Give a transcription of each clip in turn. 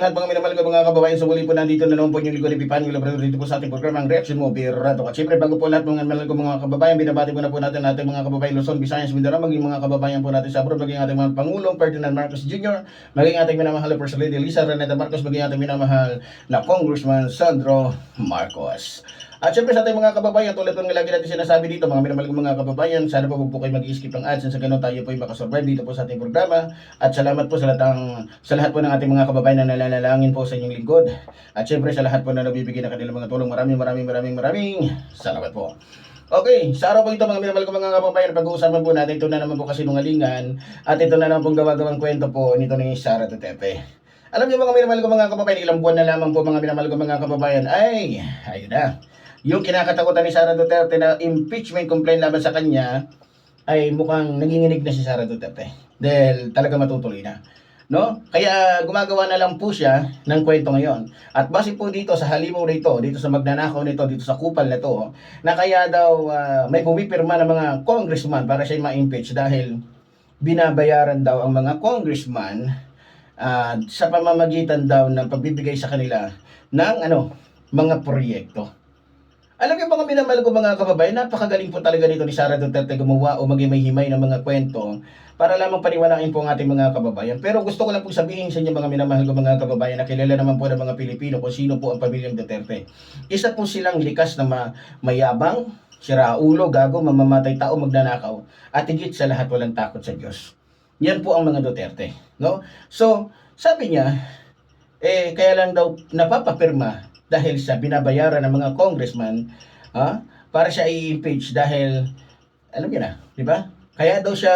lahat mga minamahal ko mga kababayan. So muli po nandito na naman po yung Ligo ni Pipan, yung labrador dito po sa ating program, ang reaction mo, Birado. At syempre bago po lahat mga minamahal mga kababayan, binabati po na po natin ating mga kababayan Luzon, Visayas, Mindanao, maging mga kababayan po natin sa abroad, maging ating mga Pangulong Ferdinand Marcos Jr., maging ating minamahal na First Lady Lisa Renata Marcos, maging ating minamahal na Congressman Sandro Marcos. At syempre sa ating mga kababayan, tulad ng lagi natin sinasabi dito, mga minamahal ko mga kababayan, sana po po kayo mag-skip ng ads, sa ganun tayo po ay makasurvive dito po sa ating programa. At salamat po sa lahat, sa lahat po ng ating mga kababayan na nalalangin po sa inyong lingkod. At syempre sa lahat po na nabibigyan ng kanilang mga tulong, maraming maraming maraming maraming salamat po. Okay, sa araw po ito mga minamahal ko mga kababayan, pag-uusapan po natin ito na naman po kasinungalingan at ito na naman pong gawa-gawang kwento po nito ni Sara Duterte. Alam niyo mga minamahal ko mga kababayan, ilang buwan na lamang po mga minamahal ko mga kababayan, ay, ayun na. Yung kinakatakutan ni Sara Duterte na impeachment complaint laban sa kanya ay mukhang nanginginig na si Sara Duterte. Dahil talaga matutuloy na. No? Kaya gumagawa na lang po siya ng kwento ngayon. At base po dito sa halimaw nito, dito sa magnanakaw nito, dito sa kupal na to, na kaya daw ah, may pumipirma ng mga congressman para siya ma-impeach dahil binabayaran daw ang mga congressman ah, sa pamamagitan daw ng pagbibigay sa kanila ng ano, mga proyekto. Alam niyo mga minamahal ko mga kababayan, napakagaling po talaga nito ni Sara Duterte gumawa o maging may himay ng mga kwento para lamang paniwalain po ang ating mga kababayan. Pero gusto ko lang po sabihin sa inyo mga minamahal ko mga kababayan na kilala naman po ng mga Pilipino kung sino po ang pamilyang Duterte. Isa po silang likas na ma- mayabang, siraulo, gago, mamamatay tao, magnanakaw, at higit sa lahat walang takot sa Diyos. Yan po ang mga Duterte. No? So, sabi niya, eh, kaya lang daw napapapirma dahil sa binabayaran ng mga congressman ha, para siya i-impeach dahil alam niyo na, di ba? Kaya daw siya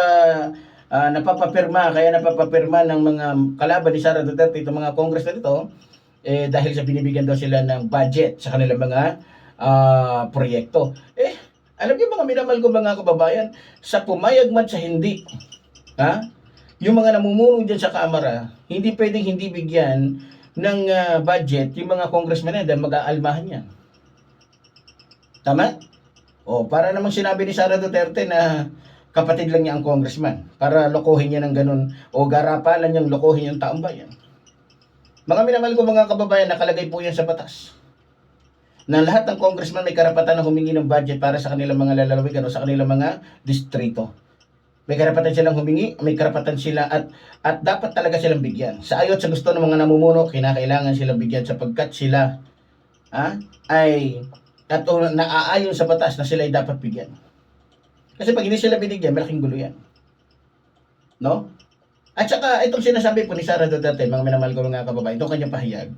ah, napapapirma, kaya napapapirma ng mga kalaban ni Sara Duterte, itong mga congressman ito, eh, dahil sa binibigyan daw sila ng budget sa kanilang mga ah, proyekto. Eh, alam niyo mga minamahal ko mga kababayan, sa pumayag man sa hindi, ha? Yung mga namumuno dyan sa kamera, hindi pwedeng hindi bigyan ng ah, budget yung mga congressman na dahil mag-aalmahan yan. Tama? O, para namang sinabi ni Sara Duterte na kapatid lang niya ang congressman para lokohin niya ng ganun o garapalan niyang lokohin yung taong bayan. Mga minamahal ko mga kababayan, nakalagay po yan sa batas. Na lahat ng congressman may karapatan na humingi ng budget para sa kanilang mga lalawigan o sa kanilang mga distrito. May karapatan silang humingi, may karapatan sila at at dapat talaga silang bigyan. Sa ayot sa gusto ng mga namumuno, kinakailangan silang bigyan sapagkat sila ha, ay at naaayon sa batas na sila ay dapat bigyan. Kasi pag hindi sila binigyan, malaking gulo yan. No? At saka, itong sinasabi po ni Sara Duterte, mga minamahal ko mga kababayan, itong kanyang pahayag.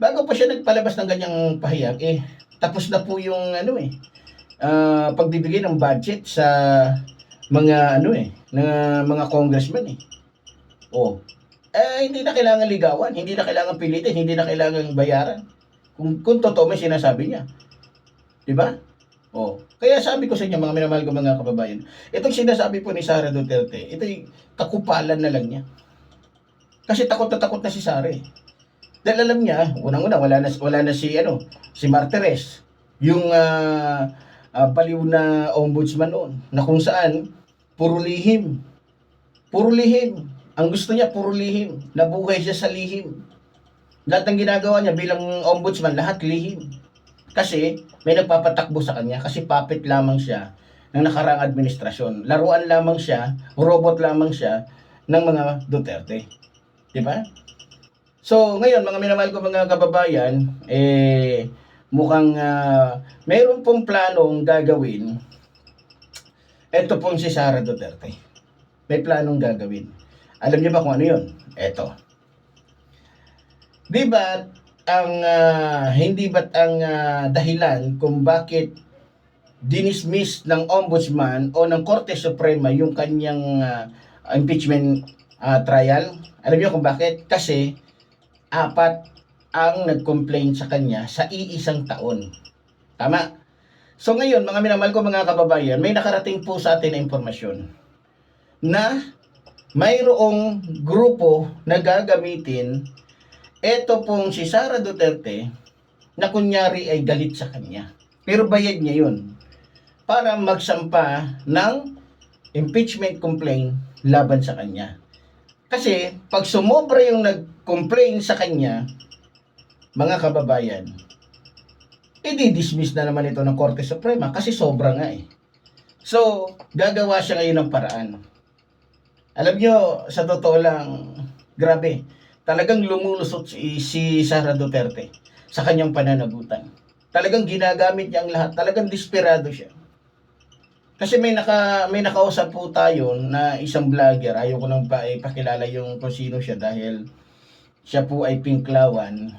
Bago pa siya nagpalabas ng ganyang pahayag, eh, tapos na po yung, ano eh, ah, pagbibigay ng budget sa mga, ano eh, na mga congressman eh. Oh. Eh, hindi na kailangan ligawan, hindi na kailangan pilitin, hindi na kailangan bayaran. Kung, kung totoo may sinasabi niya. Di ba? Oh. Kaya sabi ko sa inyo, mga minamahal ko mga kababayan, itong sinasabi po ni Sara Duterte, ito'y kakupalan na lang niya. Kasi takot na takot na si Sara eh. Dahil alam niya, unang-una, wala na, wala na si, ano, si Martires. Yung ah, ah, baliw na ombudsman noon, na kung saan, puro lihim. Puro lihim. Ang gusto niya, puro lihim. Nabuhay siya sa lihim. Lahat ng ginagawa niya bilang ombudsman, lahat lihim. Kasi may nagpapatakbo sa kanya kasi puppet lamang siya ng nakaraang administrasyon. Laruan lamang siya, robot lamang siya ng mga Duterte. Di ba? So, ngayon, mga minamahal ko mga kababayan, eh, mukhang ah, mayroon pong planong gagawin. Ito pong si Sara Duterte. May planong gagawin. Alam niyo ba kung ano yun? Ito. Di ba ang ah, hindi ba't ang ah, dahilan kung bakit dinismiss ng ombudsman o ng Korte Suprema yung kanyang ah, impeachment ah, trial? Alam niyo kung bakit? Kasi apat ang nag-complain sa kanya sa iisang taon. Tama? So ngayon, mga minamahal ko mga kababayan, may nakarating po sa atin na impormasyon na mayroong grupo na gagamitin eto pong si Sara Duterte na kunyari ay galit sa kanya. Pero bayad niya yun para magsampa ng impeachment complaint laban sa kanya. Kasi, pag sumobra yung nag-complain sa kanya, mga kababayan, i-dismiss na naman ito ng Korte Suprema kasi sobra nga eh. So, gagawa siya ngayon ng paraan. Alam nyo, sa totoo lang, grabe, talagang lumulusot si, si Sara Duterte sa kanyang pananagutan. Talagang ginagamit niya ang lahat, talagang desperado siya. Kasi may naka may nakausap po tayo na isang vlogger, ayaw ko nang pa, ipakilala yung kung sino siya dahil siya po ay pinklawan.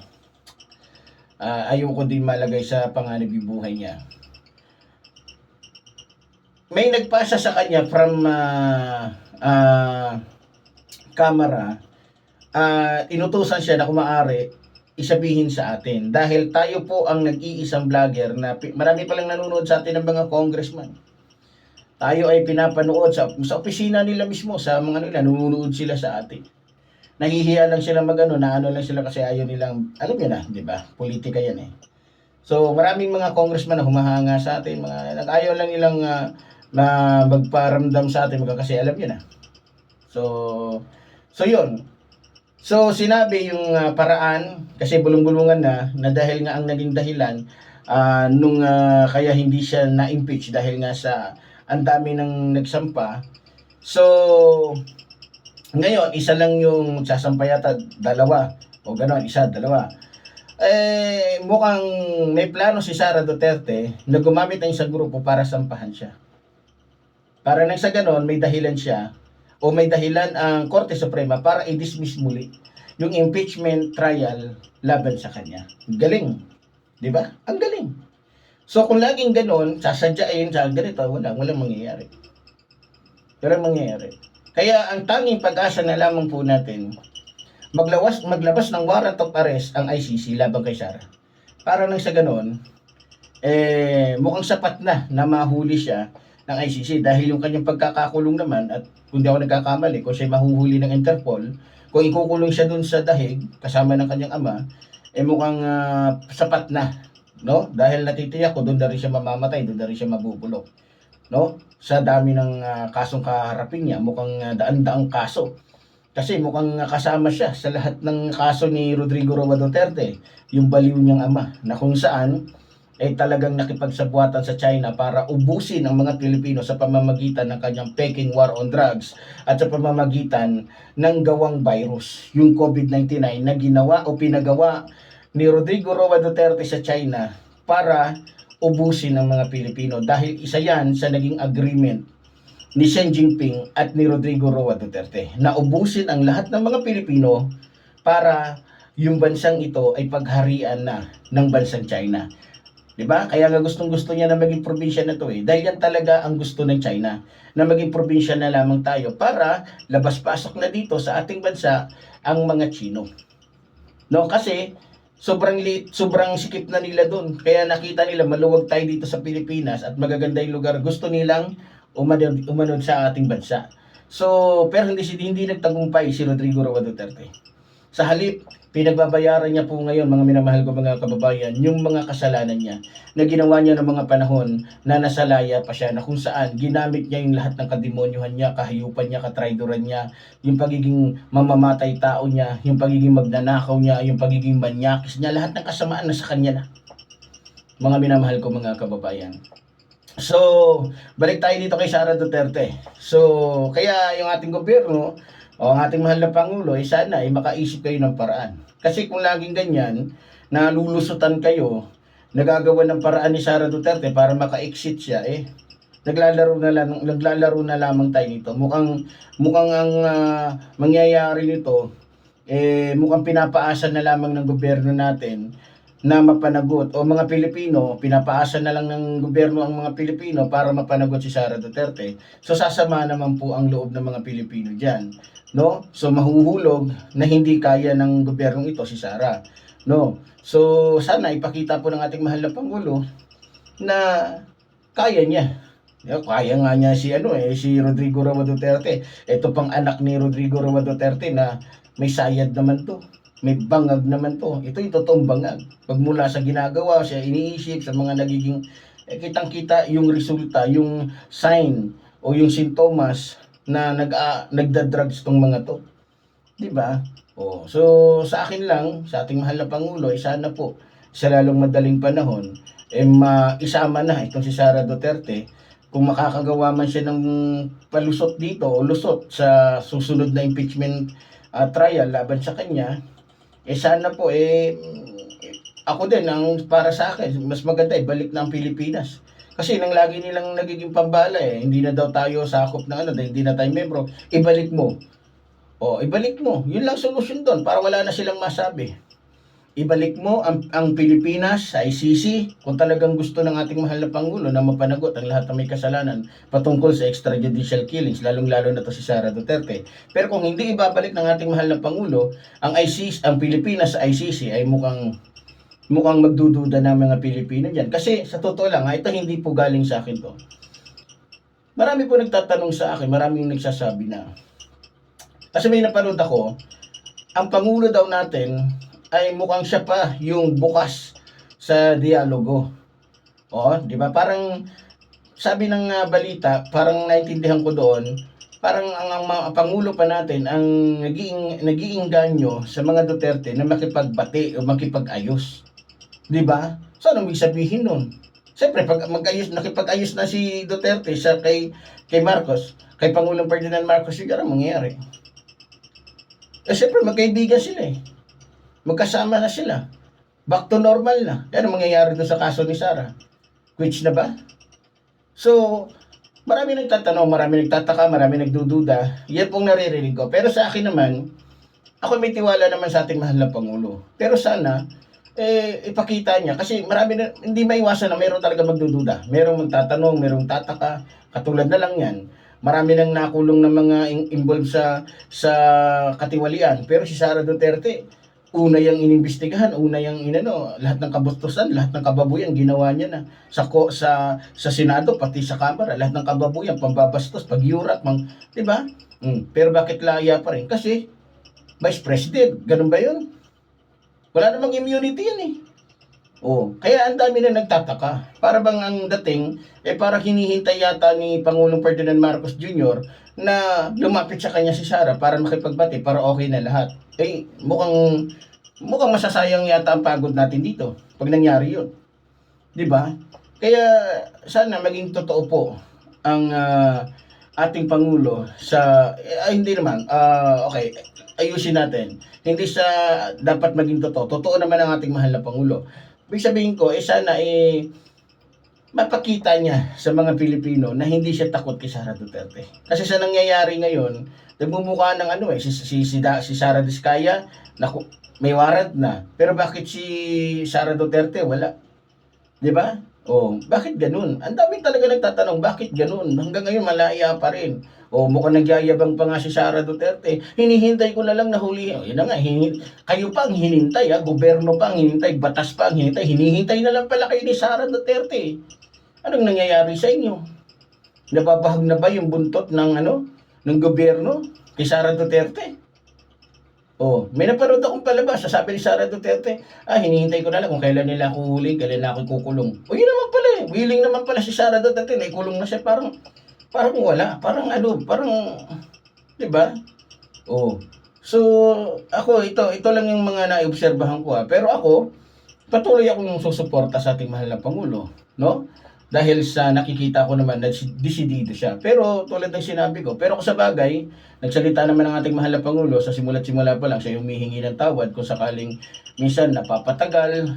Ah, ayaw ko din malagay sa panganib yung buhay niya. May nagpasa sa kanya from ah, ah, camera, ah, inutusan siya na kung maaari, isabihin sa atin. Dahil tayo po ang nag-iisang vlogger na marami palang nanonood sa atin ng mga congressman tayo ay pinapanood sa, sa opisina nila mismo, sa mga nila, nanonood sila sa atin. Nahihiya lang sila magano, na ano lang sila kasi ayaw nilang, alam niyo na, di ba? Politika yan eh. So, maraming mga congressman na humahanga sa atin, mga nag-ayaw lang nilang ah, na magparamdam sa atin, mga kasi alam niyo na. So, so yun. So, sinabi yung ah, paraan, kasi bulong-bulungan na, na dahil nga ang naging dahilan, ah, nung ah, kaya hindi siya na-impeach dahil nga sa ang dami ng nagsampa. So, ngayon, isa lang yung sasampa yata, dalawa. O gano'n, isa, dalawa. Eh, mukhang may plano si Sara Duterte na gumamit ng isang grupo para sampahan siya. Para nang sa gano'n, may dahilan siya o may dahilan ang Korte Suprema para i-dismiss muli yung impeachment trial laban sa kanya. Galing. Di ba? Ang galing. So kung laging ganon, sasadyain sa ganito, wala, walang mangyayari. Walang mangyayari. Kaya ang tanging pag-asa na lamang po natin, maglawas, maglabas ng warrant of arrest ang ICC laban kay Sara. Para nang sa ganon, eh, mukhang sapat na na mahuli siya ng ICC dahil yung kanyang pagkakakulong naman at kung di ako nagkakamali, kung siya mahuhuli ng Interpol, kung ikukulong siya dun sa dahig kasama ng kanyang ama, eh mukhang ah, sapat na no? Dahil natitiyak ko doon na rin siya mamamatay, doon na rin siya mabubulok. No? Sa dami ng ah, kasong kaharapin niya, mukhang ah, daan-daang kaso. Kasi mukhang ah, kasama siya sa lahat ng kaso ni Rodrigo Roa Duterte, yung baliw niyang ama, na kung saan ay talagang nakipagsabuatan sa China para ubusin ang mga Pilipino sa pamamagitan ng kanyang Peking War on Drugs at sa pamamagitan ng gawang virus, yung COVID-19 na ginawa o pinagawa ni Rodrigo Roa Duterte sa China para ubusin ng mga Pilipino dahil isa yan sa naging agreement ni Xi Jinping at ni Rodrigo Roa Duterte na ubusin ang lahat ng mga Pilipino para yung bansang ito ay pagharian na ng bansang China. 'Di ba? Kaya nga gustong-gusto niya na maging probinsya na to eh. Dahil yan talaga ang gusto ng China na maging probinsya na lamang tayo para labas-pasok na dito sa ating bansa ang mga Chino. No, kasi sobrang liit, sobrang sikip na nila doon. Kaya nakita nila maluwag tayo dito sa Pilipinas at magaganda yung lugar. Gusto nilang umanod, umanod sa ating bansa. So, pero hindi si hindi nagtagumpay si Rodrigo Roa Duterte. Sa halip, pinagbabayaran niya po ngayon, mga minamahal ko mga kababayan, yung mga kasalanan niya na ginawa niya ng mga panahon na nasalaya pa siya na kung saan ginamit niya yung lahat ng kademonyuhan niya, kahayupan niya, katraidoran niya, yung pagiging mamamatay tao niya, yung pagiging magnanakaw niya, yung pagiging manyakis niya, lahat ng kasamaan na sa kanya na. Mga minamahal ko mga kababayan. So, balik tayo dito kay Sara Duterte. So, kaya yung ating gobyerno, o ang ating mahal na Pangulo, ay sana ay makaisip kayo ng paraan. Kasi kung laging ganyan, nalulusutan kayo, nagagawa ng paraan ni Sara Duterte para maka-exit siya, eh, naglalaro na lang naglalaro na lamang tayo nito. Mukhang mukhang ang ah, mangyayari nito eh mukhang pinapaasa na lamang ng gobyerno natin na mapanagot o mga Pilipino, pinapaasa na lang ng gobyerno ang mga Pilipino para mapanagot si Sara Duterte. So sasama naman po ang loob ng mga Pilipino diyan, no? So mahuhulog na hindi kaya ng gobyernong ito si Sara, no? So sana ipakita po ng ating mahal na pangulo na kaya niya. Yeah, kaya nga niya si ano eh si Rodrigo Roa Duterte. Ito pang anak ni Rodrigo Roa Duterte na may sayad naman to. May bangag naman to. Ito yung totoong bangag. Pagmula sa ginagawa, siya iniisip, sa mga nagiging, eh, kitang-kita yung resulta, yung sign o yung sintomas na nag, ah, nagda-drugs tong mga to. 'Di ba? Oh, so sa akin lang, sa ating mahal na pangulo, eh, sana po sa lalong madaling panahon eh maisama na itong si Sara Duterte kung makakagawa man siya ng palusot dito o lusot sa susunod na impeachment ah, trial laban sa kanya, eh sana po eh ako din ang para sa akin mas maganda ibalik na ang Pilipinas. Kasi nang lagi nilang nagiging pambala eh, hindi na daw tayo sakop ng ano, dahil hindi na tayo membro, ibalik mo. O, ibalik mo. Yun lang solusyon doon para wala na silang masabi. Ibalik mo ang, ang Pilipinas sa ICC kung talagang gusto ng ating mahal na Pangulo na mapanagot ang lahat ng may kasalanan patungkol sa extrajudicial killings, lalong-lalo na to si Sara Duterte. Pero kung hindi ibabalik ng ating mahal na Pangulo, ang ICC, ang Pilipinas sa ICC ay mukhang mukhang magdududa na mga Pilipino diyan. Kasi sa totoo lang, ha, ito hindi po galing sa akin to. Marami po nagtatanong sa akin, maraming nagsasabi na. Kasi may napanood ako, ang Pangulo daw natin ay mukhang siya pa yung bukas sa dialogo. O, di ba? Parang sabi ng ah, balita, parang naintindihan ko doon, parang ang, ang mga pangulo pa natin ang naging nagiingganyo sa mga Duterte na makipagbati o makipag-ayos. 'Di ba? So anong ibig sabihin nun? Siyempre, pag mag-ayos, nakipag-ayos na si Duterte sa kay kay Marcos, kay Pangulong Ferdinand Marcos, siguro ang mangyayari. Eh, siyempre, magkaibigan sila eh. Magkasama na sila. Back to normal na. Yan ang mangyayari doon sa kaso ni Sara. Which na ba? So, marami nagtatanong, marami nagtataka, marami nagdududa. Yan pong naririnig ko. Pero sa akin naman, ako may tiwala naman sa ating mahal na Pangulo. Pero sana, eh, ipakita niya. Kasi marami na, hindi maiwasan na mayroon talaga magdududa. Merong magtatanong, merong tataka. Katulad na lang yan. Marami nang nakulong ng mga in- involved sa sa katiwalian. Pero si Sara Duterte, una yung inimbestigahan, una yung inano, lahat ng kabustusan, lahat ng kababuyan ginawa niya na sa ko sa sa Senado pati sa Kamara, lahat ng kababuyan pambabastos, pagyurak, mang, 'di ba? Mm, pero bakit laya pa rin? Kasi Vice President, ganun ba 'yun? Wala namang immunity yan eh. Oh, kaya ang dami na nagtataka. Para bang ang dating, eh para hinihintay yata ni Pangulong Ferdinand Marcos Jr. na lumapit sa kanya si Sara para makipagbati, para okay na lahat. Eh, mukhang, mukhang masasayang yata ang pagod natin dito pag nangyari yun. Di ba? Kaya sana maging totoo po ang ah, ating Pangulo sa, eh, ay, hindi naman, ah, okay, ayusin natin. Hindi sa dapat maging totoo. Totoo naman ang ating mahal na Pangulo. Ibig sabihin ko, eh sana eh, mapakita niya sa mga Pilipino na hindi siya takot kay Sara Duterte. Kasi sa nangyayari ngayon, nagmumukha ng ano eh, si, si, si, si Sara Diskaya, naku, may warrant na. Pero bakit si Sara Duterte wala? 'Di ba? Oh, bakit ganun? Ang dami talaga nagtatanong, bakit ganun? Hanggang ngayon malaya pa rin. O mukhang nagyayabang pa nga si Sara Duterte. Hinihintay ko na lang na huli. O, yun na nga, hini- kayo pa ang hinintay, ha? gobyerno pa ang hinintay, batas pa ang hinintay. Hinihintay na lang pala kayo ni Sara Duterte. Anong nangyayari sa inyo? Nababahag na ba yung buntot ng ano, ng gobyerno kay Sara Duterte? Oh, may napanood akong palabas. Sabi ni Sara Duterte, ah, hinihintay ko na lang kung kailan nila ako huli, kailan na ako kukulong. O yun naman pala eh. Willing naman pala si Sara Duterte. Naikulong na siya. Parang, parang wala. Parang ano, parang, di ba? Oh. So, ako, ito, ito lang yung mga naobserbahan ko ha. Pero ako, patuloy akong susuporta sa ating mahal na Pangulo. No? Dahil sa nakikita ko naman na si- desidido siya. Pero tulad ng sinabi ko, pero sa bagay, nagsalita naman ang ating mahal na Pangulo sa simula't simula pa lang siya humihingi ng tawad kung sakaling minsan napapatagal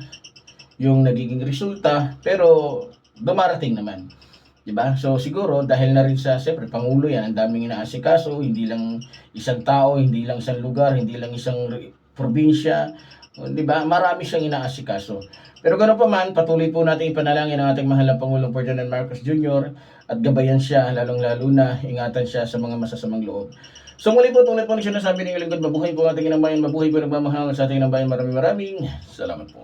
yung nagiging resulta. Pero dumarating naman. 'Di ba? So siguro dahil na rin sa siyempre pangulo 'yan, ang daming inaasikaso, hindi lang isang tao, hindi lang isang lugar, hindi lang isang probinsya, 'di ba? Marami siyang inaasikaso. Pero ganoon pa man, patuloy po natin ipanalangin ang ating mahal na Pangulong Ferdinand Marcos Jr. at gabayan siya, lalong-lalo na ingatan siya sa mga masasamang loob. So muli po, tulad po ng sinasabi ng lingkod, mabuhay po ang ating inang bayan, mabuhay po ang nagmamahal sa ating inang bayan. Maraming maraming salamat po.